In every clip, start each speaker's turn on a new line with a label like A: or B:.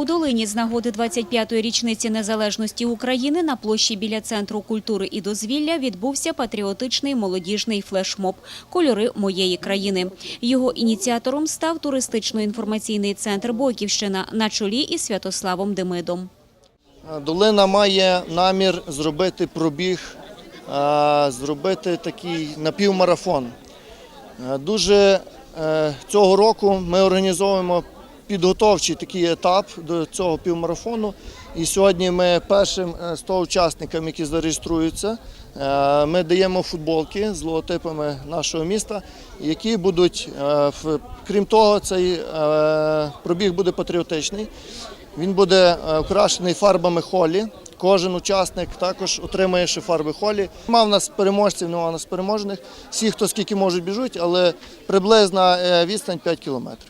A: У Долині з нагоди 25-ї річниці незалежності України на площі біля Центру культури і дозвілля відбувся патріотичний молодіжний флешмоб «Кольори моєї країни». Його ініціатором став туристично-інформаційний центр «Бойківщина» на чолі із Святославом Демидом.
B: Долина має намір зробити пробіг, зробити такий напівмарафон. Е, Дуже е, цього року ми організовуємо підготовчий такий етап до цього півмарафону. І сьогодні ми першим е, 100 учасникам, які зареєструються, е, ми даємо футболки з логотипами нашого міста, які будуть, е, крім того, цей е, пробіг буде патріотичний. Він буде е, окрашений фарбами холі. Кожен учасник також отримає ще фарби холі. Нема в нас переможців, нема в нас переможених. Всі, хто скільки можуть, біжуть, але приблизна е, відстань 5 кілометрів.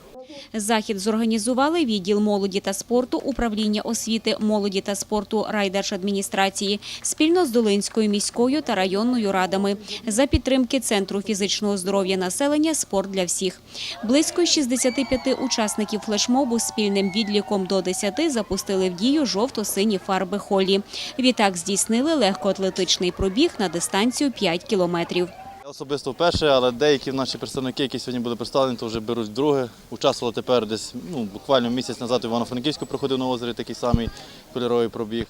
A: Захід зорганізували відділ молоді та спорту, управління освіти, молоді та спорту райдержадміністрації спільно з Долинською міською та районною радами за підтримки Центру фізичного здоров'я населення «Спорт для всіх». Близько 65 учасників флешмобу спільним відліком до 10 запустили в дію жовто-сині фарби холі. Відтак здійснили легкоатлетичний пробіг на дистанцію 5 кілометрів.
C: Особисто вперше, але деякі наші представники, які сьогодні були представлені, то вже беруть вдруге. Участвували тепер десь ну, буквально місяць назад Івано-Франківську проходив на озері такий самий кольоровий пробіг.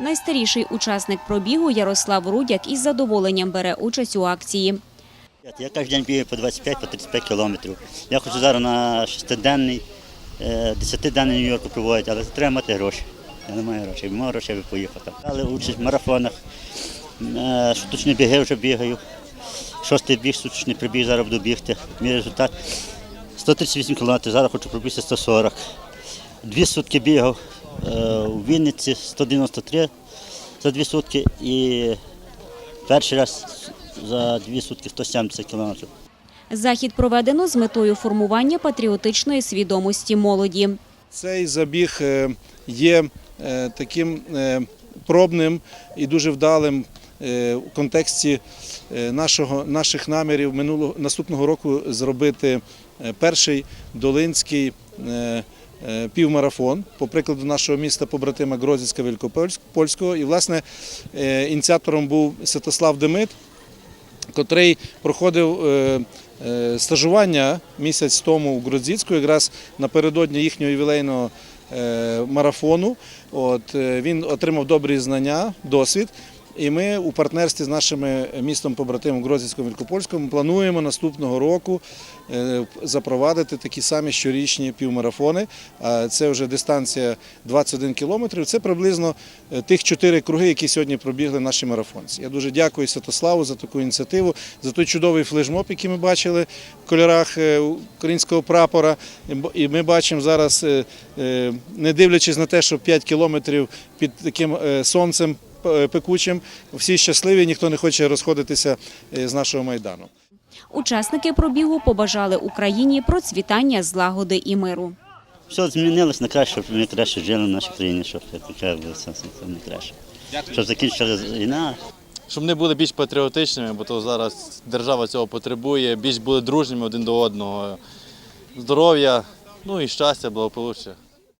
A: Найстаріший учасник пробігу Ярослав Рудяк із задоволенням бере участь у акції.
D: Я кожен день бігаю по 25 по 35 кілометрів. Я хочу зараз на шестиденний, е, десятиденний Нью-Йорку проводити, але треба мати гроші. Я не маю грошей. Мав грошей, я б поїхав. Але участь в марафонах. Е, Штучні біги вже бігаю. Шостий біг, штучний прибіг, зараз буду бігти. Мій результат 138 кілометрів, зараз хочу пробігти 140. Дві сутки бігав е, у Вінниці 193 за дві сутки і перший раз за дві сутки 170 кілометрів.
A: Захід проведено з метою формування патріотичної свідомості молоді.
E: Цей забіг е, є е, таким пробним і дуже вдалим е, у контексті е, нашого, наших намірів минулого наступного року зробити е, перший долинський е, е, півмарафон, по прикладу нашого міста побратима Грозівська Великопольського. І, власне, е, ініціатором був Святослав Демид, котрий проходив е, е, стажування місяць тому у Гродзіцьку, якраз напередодні їхнього ювілейного е, марафону. От, е, він отримав добрі знання, досвід. І ми у партнерстві з нашими містом побратимом Грозівським Великопольським плануємо наступного року е, запровадити такі самі щорічні півмарафони. Це вже дистанція 21 кілометрів. Це приблизно е, тих чотири круги, які сьогодні пробігли наші марафонці. Я дуже дякую Святославу за таку ініціативу, за той чудовий флешмоб, який ми бачили в кольорах е, українського прапора. І ми бачимо зараз, е, е, не дивлячись на те, що 5 кілометрів під таким е, сонцем пекучим, всі щасливі, ніхто не хоче розходитися е, з нашого майдану.
A: Учасники пробігу побажали Україні процвітання, злагоди і миру.
D: Все змінилось на краще, щоб ми краще жили в нашій країні, щоб таке було не краще. Щоб закінчилася війна,
C: Щоб не були більш патріотичними, бо то зараз держава цього потребує, більш були дружніми один до одного. Здоров'я, ну і щастя, благополуччя.